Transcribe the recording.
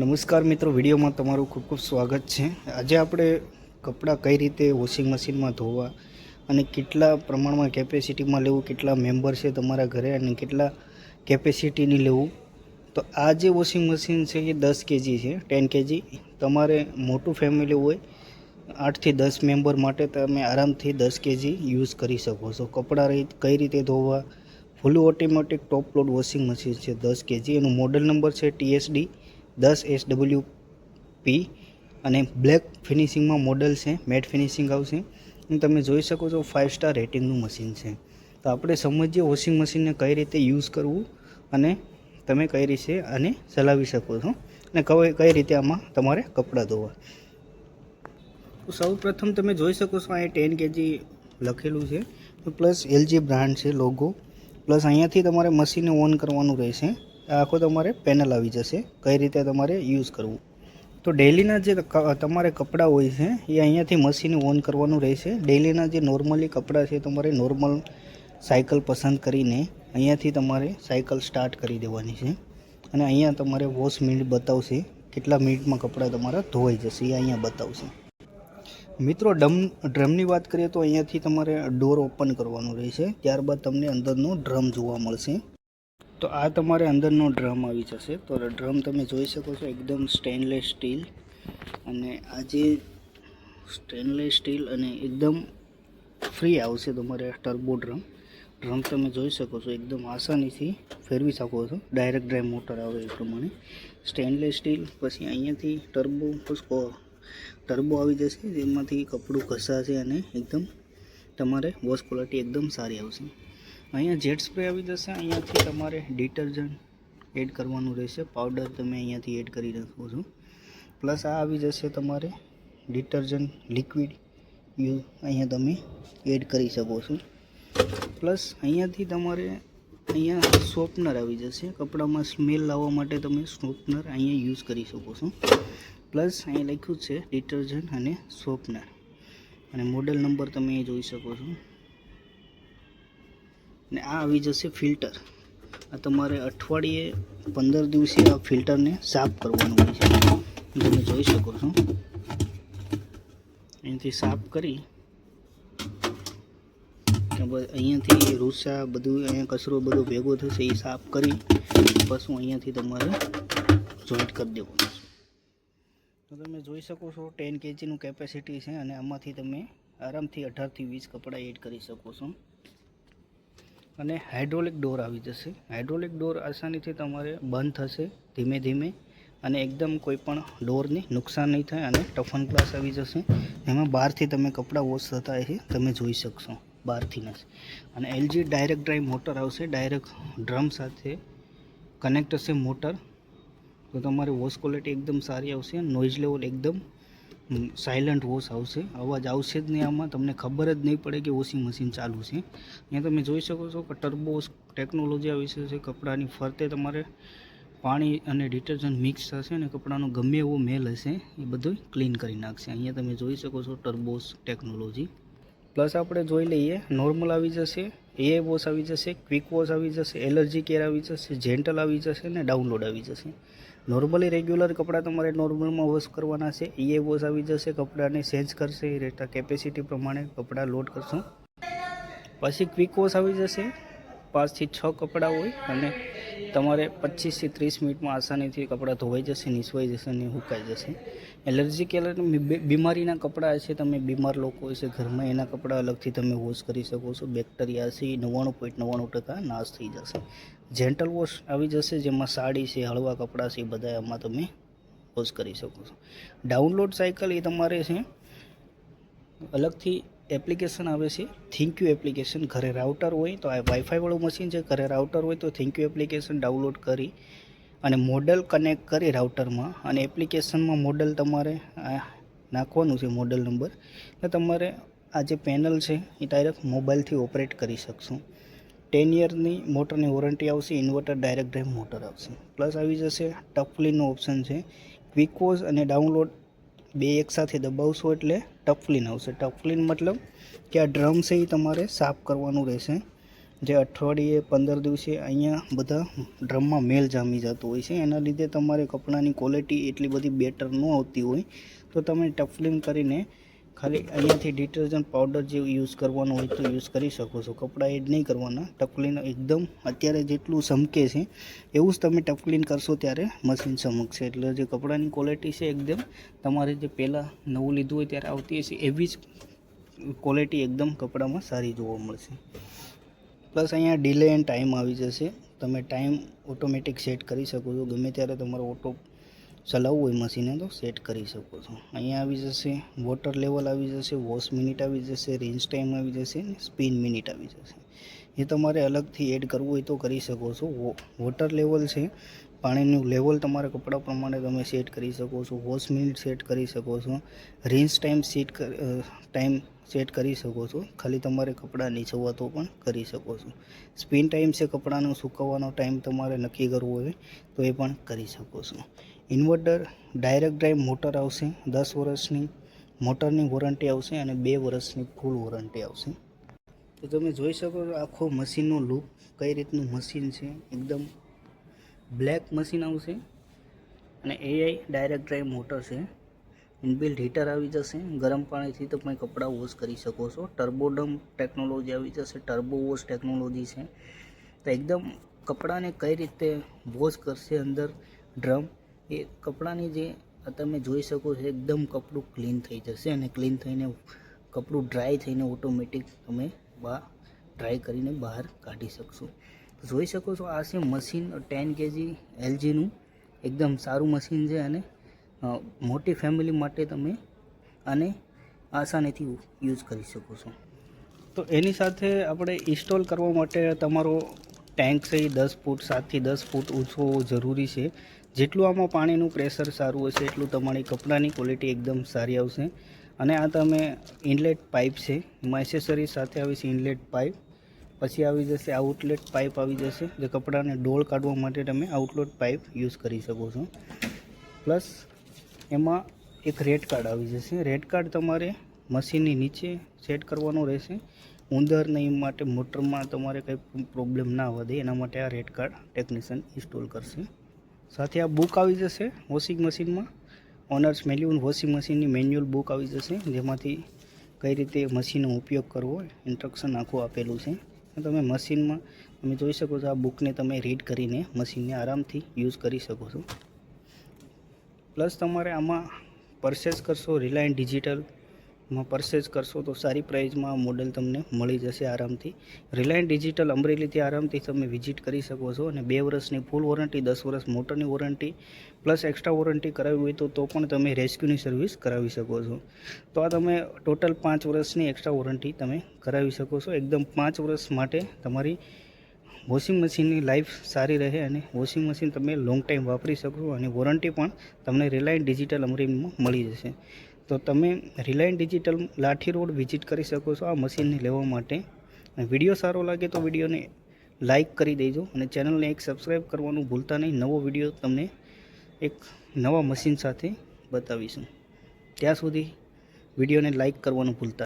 નમસ્કાર મિત્રો, વિડીયોમાં તમારું ખૂબ ખૂબ સ્વાગત છે. આજે આપણે કપડાં કઈ રીતે વોશિંગ મશીનમાં ધોવા અને કેટલા પ્રમાણમાં કેપેસિટીમાં લેવું, કેટલા મેમ્બર છે તમારા ઘરે અને કેટલા કેપેસિટીની લેવું. તો આ જે વોશિંગ મશીન છે એ દસ કેજી છે, ટેન કેજી. તમારે મોટું ફેમિલી હોય આઠથી દસ મેમ્બર માટે તમે આરામથી દસ કેજી યુઝ કરી શકો છો. કપડાં રહી, કઈ રીતે ધોવા? Full automatic top load washing machine છે, દસ કેજી. એનું મોડલ નંબર છે ટીએસડી દસ એસ ડબલ્યુ પી અને બ્લેક ફિનિશિંગમાં મોડલ છે મેટ ફિનિશિંગ આવશે. અને તમે જોઈ શકો છો ફાઇવ સ્ટાર રેટિંગનું મશીન છે. તો આપણે સમજીએ વોશિંગ મશીનને કઈ રીતે યુઝ કરવું અને તમે કઈ રીતે આને ચલાવી શકો છો અને કઈ કઈ રીતે આમાં તમારે કપડાં ધોવા. તો સૌ પ્રથમ તમે જોઈ શકો છો અહીંયા ટેન કેજી લખેલું છે. પ્લસ એલજી બ્રાન્ડ છે લોગો પ્લસ અહીંયાથી તમારે મશીનને ઓન કરવાનું રહેશે. આખો તમારે પેનલ આવી જશે, કઈ રીતે તમારે યુઝ કરવું. તો ડેલીના જે તમારે કપડાં હોય છે, એ અહીંયાથી મશીન ઓન કરવાનું રહેશે. ડેલીના જે નોર્મલી કપડાં છે તમારે નોર્મલ સાયકલ પસંદ કરીને અહીંયાથી તમારે સાયકલ સ્ટાર્ટ કરી દેવાની છે. અને અહીંયા તમારે વોશ મિનિટ બતાવશે, કેટલા મિનિટમાં કપડાં તમારા ધોવાઈ જશે, એ અહીંયા બતાવશે. મિત્રો, ડમ, ડ્રમની વાત કરીએ તો અહીંયાથી તમારે ડોર ઓપન કરવાનું રહેશે. ત્યારબાદ તમને અંદરનો ડ્રમ જોવા મળશે. તો આ તમારે અંદરનો ડ્રમ આવી જશે. તો ડ્રમ તમે જોઈ શકો છો એકદમ સ્ટેનલેસ સ્ટીલ અને આ જે સ્ટેનલેસ સ્ટીલ અને એકદમ ફ્રી આવશે તમારે ટર્બો ડ્રમ. ડ્રમ તમે જોઈ શકો છો એકદમ આસાનીથી ફેરવી શકો છો. ડાયરેક્ટ ડ્રાઈવ મોટર આવે એ પ્રમાણે. સ્ટેનલેસ સ્ટીલ પછી અહીંયાથી ટર્બો ટર્બો આવી જશે. જેમાંથી કપડું ઘસાશે અને એકદમ તમારે વોશ ક્વોલિટી એકદમ સારી આવશે. અહીંયા જેટ સ્પ્રે આવી જશે, અહીંયાથી તમારે ડિટર્જન્ટ એડ કરવાનું રહેશે. પાવડર તમે અહીંયાથી એડ કરી શકો છો. પ્લસ આ આવી જશે તમારે ડિટર્જન્ટ લિક્વિડ યુ અહીંયા તમે એડ કરી શકો છો. પ્લસ અહીંયાથી તમારે અહીંયા સોપનર આવી જશે. કપડામાં સ્મેલ લાવવા માટે તમે સોપનર અહીંયા યુઝ કરી શકો છો. પ્લસ અહીં લખ્યું છે ડિટર્જન્ટ અને સોપનર અને મોડેલ નંબર તમે જોઈ શકો છો. ને આ આવી જશે ફિલ્ટર. આ તમારે અઠવાડિયે પંદર દિવસે આ ફિલ્ટરને સાફ કરવાનું હોય છે. તમે જોઈ શકો છો. અહીંથી સાફ કરી અહીંયાથી રૂસા બધું, અહીંયા કચરો બધો ભેગો થશે એ સાફ કરી પછી અહીંયાથી તમારે જોઈન્ટ કરી દેવાનું તો તમે જોઈ શકો છો, ટેન કેજીનું કેપેસિટી છે અને આમાંથી તમે આરામથી અઢારથી વીસ કપડાં એડ કરી શકો છો. અને હાઇડ્રોલિક ડોર આવી જશે. હાઇડ્રોલિક ડોર આસાનીથી તમારે બંધ થશે ધીમે ધીમે અને એકદમ કોઈ પણ ડોરને નુકસાન નહીં થાય અને ટફન ગ્લાસ આવી જશે. એમાં બહારથી તમે કપડાં વોશ થતા એ તમે જોઈ શકશો બહારથી જ અને એલજી ડાયરેક્ટ ડ્રાઈવ મોટર આવશે, ડાયરેક્ટ ડ્રમ સાથે કનેક્ટ હશે મોટર. તો તમારી વોશ ક્વોલિટી એકદમ સારી આવશે નોઇઝ લેવલ એકદમ સાયલન્ટ વોશ આવશે. અવાજ આવશે જ નહીં આમાં. તમને ખબર જ નહીં પડે કે વોશિંગ મશીન ચાલુ છે. અહીંયા તમે જોઈ શકો છો કે ટર્બો ટેકનોલોજી આવી છે કપડાની ફરતે તમારે પાણી અને ડિટર્જન્ટ મિક્સ થશે અને કપડાનો ગમે એવો મેલ હશે, એ બધું ક્લીન કરી નાખશે. અહીંયા તમે જોઈ શકો છો ટર્બોસ ટેકનોલોજી પ્લસ આપણે જોઈ લઈએ નોર્મલ આવી જશે એ વોશ આવી જશે ક્વિક વોશ આવી જશે એલર્જી કેર આવી જશે જેન્ટલ આવી જશે અને ડાઉનલોડ આવી જશે. નોર્મલી રેગ્યુલર કપડાં તમારે નોર્મલમાં વોશ કરવાના છે. એ વોશ આવી જશે, કપડાને ચેન્જ કરશે, એ રહેતા કેપેસિટી પ્રમાણે કપડાં લોડ કરશો. પછી ક્વિક વોશ આવી જશે. પાંચથી છ કપડાં હોય અને તમારે પચીસથી ત્રીસ મિનિટમાં આસાનીથી કપડાં ધોવાઈ જશે, નિસવાઈ જશે અને સુકાઈ જશે. એલર્જી એલર્ટ બીમારીના કપડાં છે, તમે બીમાર લોકો છે ઘરમાં, એના કપડાં અલગથી તમે વોશ કરી શકો છો. બેક્ટેરિયા છે એ નવ્વાણું પોઈન્ટ નવ્વાણું ટકા નાશ થઈ જશે. જેન્ટલ વોશ આવી જશે, જેમાં સાડી છે, હળવા કપડાં છે બધા એમાં તમે વોશ કરી શકો છો. ડાઉનલોડ સાયકલ એ તમારે છે, અલગથી એપ્લિકેશન આવે છે થેન્ક યુ એપ્લિકેશન ઘરે રાઉટર હોય તો આ વાઈફાઈવાળું મશીન છે, ઘરે રાઉટર હોય તો થેન્ક યુ એપ્લિકેશન ડાઉનલોડ કરી અને મોડલ કનેક્ટ કરી રાઉટરમાં અને એપ્લિકેશનમાં મોડલ તમારે નાખવાનું છે મોડલ નંબર એટલે તમારે આ જે પેનલ છે, એ ડાયરેક્ટ મોબાઈલથી ઓપરેટ કરી શકશો. ટેન યરની મોટરની વોરંટી આવશે ઇન્વર્ટર ડાયરેક્ટ ડ્રાઈવ મોટર આવશે. પ્લસ આવી જશે ટફલીનો ઓપ્શન છે. ક્વિક વોઝ અને ડાઉનલોડ બે એકસાથે દબાવશો એટલે ટફલીન આવશે. ટફલીન મતલબ કે આ ડ્રમ છે એ તમારે સાફ કરવાનું રહેશે. જે અઠવાડિયે પંદર દિવસે અહીંયા બધા ડ્રમમાં મેલ જામી જતો હોય છે. એના લીધે તમારે કપડાની ક્વોલિટી એટલી બધી બેટર ન આવતી હોય. તો તમે ટફલીન કરીને ખાલી અહીંયાથી ડિટર્જન્ટ પાવડર જે યુઝ કરવાનો હોય તો યુઝ કરી શકો છો. કપડાં એડ નહીં કરવાના. ટકલીનો એકદમ અત્યારે જેટલું ચમકે છે, એવું જ તમે ટકલીન કરશો ત્યારે મશીન ચમકશે એટલે જે કપડાની ક્વોલિટી છે એકદમ, તમારે જે પહેલાં નવું લીધું હોય ત્યારે આવતી હશે, એવી જ ક્વોલિટી એકદમ કપડામાં સારી જોવા મળશે. પ્લસ અહીંયા ડિલે એન્ડ ટાઈમ આવી જશે. તમે ટાઈમ ઓટોમેટિક સેટ કરી શકો છો. ગમે ત્યારે તમારો ઓટો ચલાવવું હોય મશીને તો સેટ કરી શકો છો. અહીંયા આવી જશે વોટર લેવલ આવી જશે વોશ મિનિટ આવી જશે રેન્જ ટાઈમ આવી જશે અને સ્પિન મિનિટ આવી જશે. એ તમારે અલગથી એડ કરવું હોય તો કરી શકો છો. વોટર લેવલ છે, પાણીનું લેવલ તમારા કપડાં પ્રમાણે તમે સેટ કરી શકો છો. વોશ મિનિટ સેટ કરી શકો છો. Range time set time set કરી શકો છો. ખાલી તમારે કપડાં નીચવવા તો પણ કરી શકો છો. સ્પિન ટાઈમ છે કપડાંનો, સુકવવાનો ટાઈમ તમારે નક્કી કરવો હોય તો એ પણ કરી શકો છો. ઇન્વર્ટર ડાયરેક્ટ ડ્રાઈવ મોટર આવશે, દસ વર્ષની મોટરની વોરંટી આવશે અને બે વર્ષની ફૂલ વોરંટી આવશે. તો તમે જોઈ શકો આખો મશીનનો લુક કઈ રીતનું મશીન છે? એકદમ બ્લેક મશીન આવશે અને એઆઈ ડાયરેક્ટ ડ્રાઈવ મોટર છે. ઇનબિલ્ટ હીટર આવી જશે, ગરમ પાણીથી તમે કપડાં વોશ કરી શકો છો. ટર્બોડમ ટેકનોલોજી આવી જશે, ટર્બો વોશ ટેકનોલોજી છે. તો એકદમ કપડાને કઈ રીતે વોશ કરશે અંદર ડ્રમ? એ કપડાની જે તમે જોઈ શકો છો, એકદમ કપડું ક્લીન થઈ જશે અને ક્લીન થઈને કપડું ડ્રાય થઈને ઓટોમેટિક તમે બહાર ડ્રાય કરીને બહાર કાઢી શકશો. જોઈ શકો છો, આ છે મશીન ટેન કેજી એલજીનું એકદમ સારું મશીન છે અને મોટી ફેમિલી માટે તમે આને આસાનીથી યુઝ કરી શકો છો. તો એની સાથે આપણે ઇન્સ્ટોલ કરવા માટે તમારો ટેન્ક છે એ દસ ફૂટ સાતથી દસ ફૂટ ઓછો જરૂરી છે. જેટલું આમાં પાણીનું પ્રેશર સારું હશે, એટલું તમારી કપડાની ક્વોલિટી એકદમ સારી આવશે. અને આ તમે ઇનલેટ પાઇપ છે, એમાં સાથે આવી છે ઇનલેટ પાઇપ. પછી આવી જશે આઉટલેટ પાઇપ આવી જશે, જે કપડાને ડોળ કાઢવા માટે તમે આઉટલેટ પાઇપ યુઝ કરી શકો છો. પ્લસ એમાં એક રેડ કાર્ડ આવી જશે. રેડ કાર્ડ તમારે મશીનની નીચે સેટ કરવાનો રહેશે. ઉંદર નહીં માટે મોટરમાં તમારે કંઈ પ્રોબ્લેમ ના વધે એના માટે આ રેડ કાર્ડ ટેકનિશિયન ઇન્સ્ટોલ કરશે. સાથે આ બુક આવી જશે વોશિંગ મશીનમાં ઓનર્સ મેન્યુઅલ વોશિંગ મશીનની મેન્યુઅલ બુક આવી જશે, જેમાંથી કઈ રીતે મશીનનો ઉપયોગ કરવો ઇન્સ્ટ્રક્શન આખું આપેલું છે. તમે મશીનમાં તમે જોઈ શકો છો આ બુકને તમે રીડ કરીને મશીનને આરામથી યુઝ કરી શકો છો. પ્લસ તમારે આમાં પરચેસ કરશો રિલાયન્સ ડિજિટલમાં પરચેઝ કરશો તો સારી પ્રાઇઝમાં મોડેલ તમને મળી જશે આરામથી. રિલાયન્સ ડિજિટલ અમરેલીથી આરામથી તમે વિઝિટ કરી શકો છો અને બે વર્ષની ફૂલ વોરંટી દસ વર્ષ મોટરની વોરંટી પ્લસ એક્સ્ટ્રા વોરંટી કરાવી હોય તો તો પણ તમે રેસ્ક્યુની સર્વિસ કરાવી શકો છો. તો આ તમે ટોટલ પાંચ વર્ષની એક્સ્ટ્રા વોરંટી તમે કરાવી શકો છો. એકદમ પાંચ વર્ષ માટે તમારી વોશિંગ મશીનની લાઈફ સારી રહે અને વોશિંગ મશીન તમે લોંગ ટાઈમ વાપરી શકો અને વોરંટી પણ તમને રિલાયન્સ ડિજિટલ અમરેલીમાં મળી જશે. તો તમે Reliance Digital Lathi road visit કરી શકો છો આ મશીનને લેવા માટે. વીડિયો સારો લાગે તો વિડીયોને લાઈક કરી દેજો અને ચેનલને એક સબસ્ક્રાઈબ કરવાનું ભૂલતા નહીં. નવો વીડિયો તમને એક નવા મશીન સાથે બતાવીશું. ત્યાં સુધી વિડીયોને લાઈક કરવાનું ભૂલતા